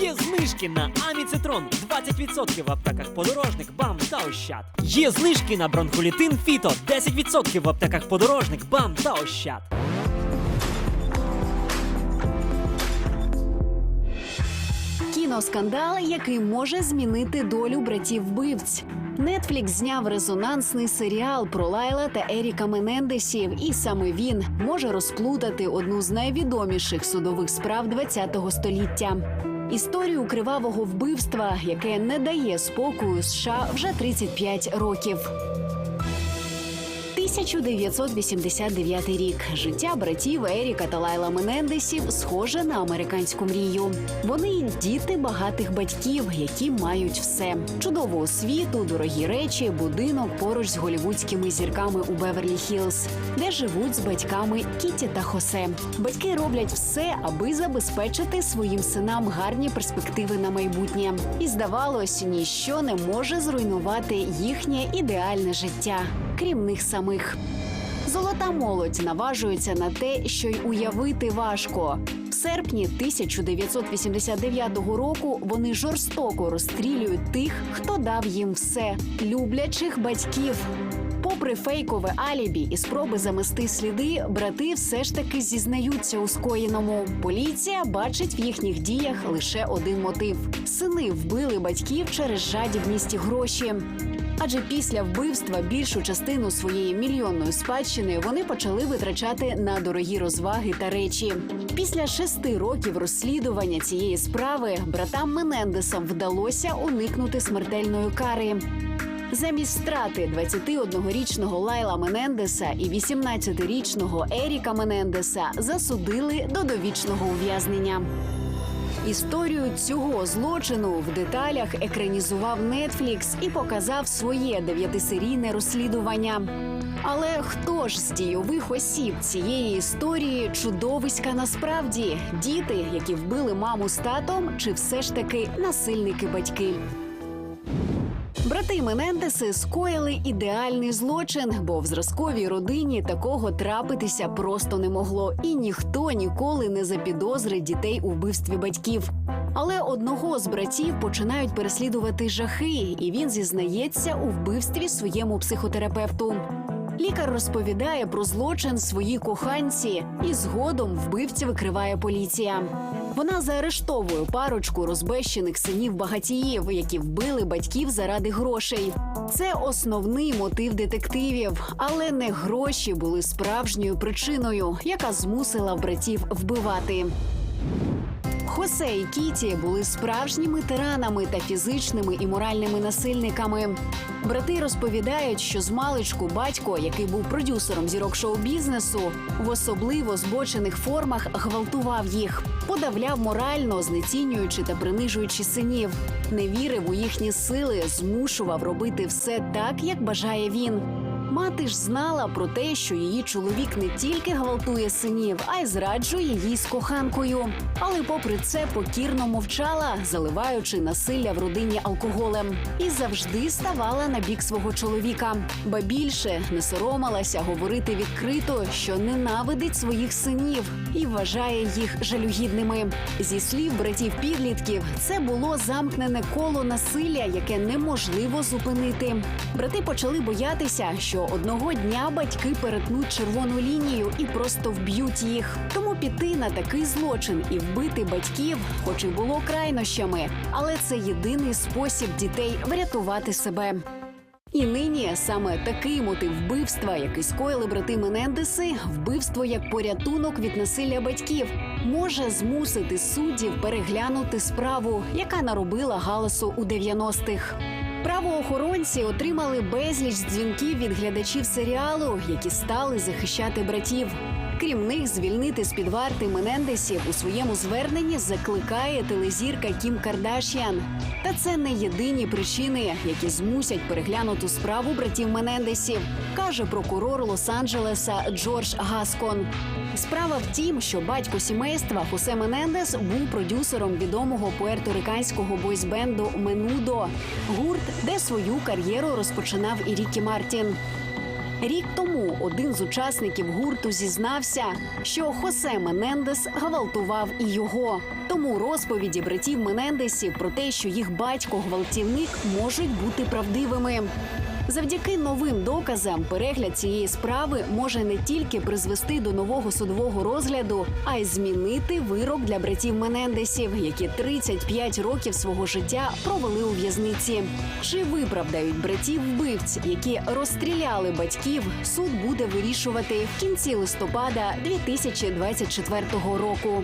Є знижки на Аміцитрон 20% в аптеках подорожник, бам та ощад. Є знижки на бронхолітин Фіто 10% в аптеках подорожник, бам та ощад. Кіноскандал, який може змінити долю братів вбивць. Нетфлікс зняв резонансний серіал про Лайла та Еріка Менендесів, і саме він може розплутати одну з найвідоміших судових справ ХХ століття. Історію кривавого вбивства, яке не дає спокою США вже 35 років. 1989 рік. Життя братів Еріка та Лайла Менендесів схоже на американську мрію. Вони діти багатих батьків, які мають все: чудову освіту, дорогі речі, будинок поруч з голівудськими зірками у Беверлі Хілз, де живуть з батьками Кіті та Хосе. Батьки роблять все, аби забезпечити своїм синам гарні перспективи на майбутнє. І здавалось, ніщо не може зруйнувати їхнє ідеальне життя, крім них самих. Золота молодь наважується на те, що й уявити важко. В серпні 1989 року вони жорстоко розстрілюють тих, хто дав їм все люблячих батьків. Попри фейкове алібі і спроби замести сліди, брати все ж таки зізнаються у скоєному. Поліція бачить в їхніх діях лише один мотив: сини вбили батьків через жадібність гроші. Адже після вбивства більшу частину своєї мільйонної спадщини вони почали витрачати на дорогі розваги та речі. Після шести років розслідування цієї справи братам Менендесам вдалося уникнути смертельної кари. Замість страти 21-річного Лайла Менендеса і 18-річного Еріка Менендеса засудили до довічного ув'язнення. Історію цього злочину в деталях екранізував Netflix і показав своє дев'ятисерійне розслідування. Але хто ж з дійових осіб цієї історії чудовиська насправді діти, які вбили маму з татом, чи все ж таки насильники батьки? Брати Менендеси скоїли ідеальний злочин, бо в зразковій родині такого трапитися просто не могло, і ніхто ніколи не запідозрить дітей у вбивстві батьків. Але одного з братів починають переслідувати жахи, і він зізнається у вбивстві своєму психотерапевту. Лікар розповідає про злочин своїй коханці, і згодом вбивця викриває поліція. Вона заарештовує парочку розбещених синів багатіїв, які вбили батьків заради грошей. Це основний мотив детективів, але не гроші були справжньою причиною, яка змусила братів вбивати. Хосе і Кіті були справжніми тиранами та фізичними і моральними насильниками. Брати розповідають, що з маличку батько, який був продюсером зірок шоу-бізнесу, в особливо збочених формах гвалтував їх, подавляв морально, знецінюючи та принижуючи синів, не вірив у їхні сили, змушував робити все так, як бажає він. Мати ж знала про те, що її чоловік не тільки гвалтує синів, а й зраджує її з коханкою. Але, попри це, покірно мовчала, заливаючи насилля в родині алкоголем, і завжди ставала на бік свого чоловіка. Ба більше не соромилася говорити відкрито, що ненавидить своїх синів і вважає їх жалюгідними. Зі слів братів підлітків, це було замкнене коло насилля, яке неможливо зупинити. Брати почали боятися, що одного дня батьки перетнуть червону лінію і просто вб'ють їх. Тому піти на такий злочин і вбити батьків, хоч і було крайнощами, але це єдиний спосіб дітей врятувати себе. І нині саме такий мотив вбивства, який скоїли брати Менендеси, вбивство як порятунок від насилля батьків, може змусити суддів переглянути справу, яка наробила галасу у 90-х. Правоохоронці отримали безліч дзвінків від глядачів серіалу, які стали захищати братів. Крім них, звільнити з під варти Менендесів у своєму зверненні закликає телезірка Кім Кардашіан. Та це не єдині причини, які змусять переглянуту справу братів Менендесів, каже прокурор Лос-Анджелеса Джордж Гаскон. Справа в тім, що батько сімейства Хосе Менендес був продюсером відомого пуерториканського бойсбенду Менудо, гурт, де свою кар'єру розпочинав і Рікі Мартін. Рік тому один з учасників гурту зізнався, що Хосе Менендес гвалтував і його. Тому розповіді братів Менендесів про те, що їх батько гвалтівник, можуть бути правдивими. Завдяки новим доказам перегляд цієї справи може не тільки призвести до нового судового розгляду, а й змінити вирок для братів Менендесів, які 35 років свого життя провели у в'язниці. Чи виправдають братів вбивць, які розстріляли батьків, суд буде вирішувати в кінці листопада 2024 року.